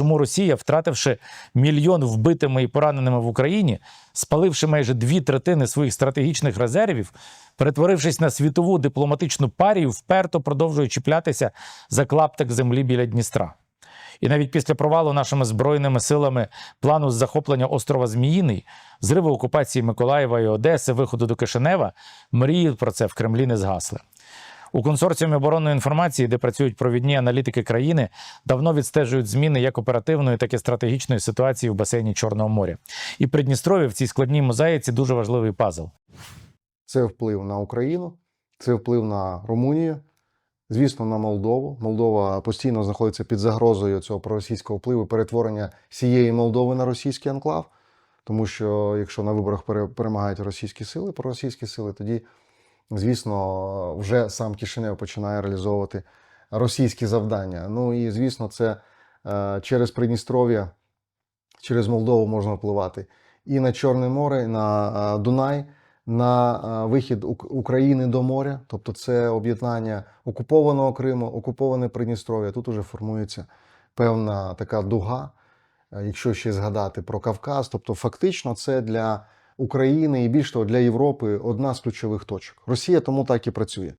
чому Росія, втративши мільйон вбитими і пораненими в Україні, спаливши майже дві третини своїх стратегічних резервів, перетворившись на світову дипломатичну парію, вперто продовжує чіплятися за клаптик землі біля Дністра. І навіть після провалу нашими збройними силами плану з захоплення острова Зміїний, зриву окупації Миколаєва і Одеси, виходу до Кишинева, мрії про це в Кремлі не згасли. У консорціумі оборонної інформації, де працюють провідні аналітики країни, давно відстежують зміни як оперативної, так і стратегічної ситуації в басейні Чорного моря. І Придністров'я в цій складній мозаїці дуже важливий пазл. Це вплив на Україну, це вплив на Румунію, звісно, на Молдову. Молдова постійно знаходиться під загрозою цього проросійського впливу, перетворення всієї Молдови на російський анклав. Тому що якщо на виборах перемагають російські сили, проросійські сили, тоді, звісно, вже сам Кишинев починає реалізовувати російські завдання. Ну і звісно, це е, через Придністров'я, через Молдову можна впливати і на Чорне море, і на е, Дунай на е, вихід України до моря, тобто це об'єднання окупованого Криму, окуповане Придністров'я. Тут уже формується певна така дуга. Якщо ще згадати про Кавказ, тобто фактично це для України і більш того для Європи одна з ключових точок. Росія тому так і працює.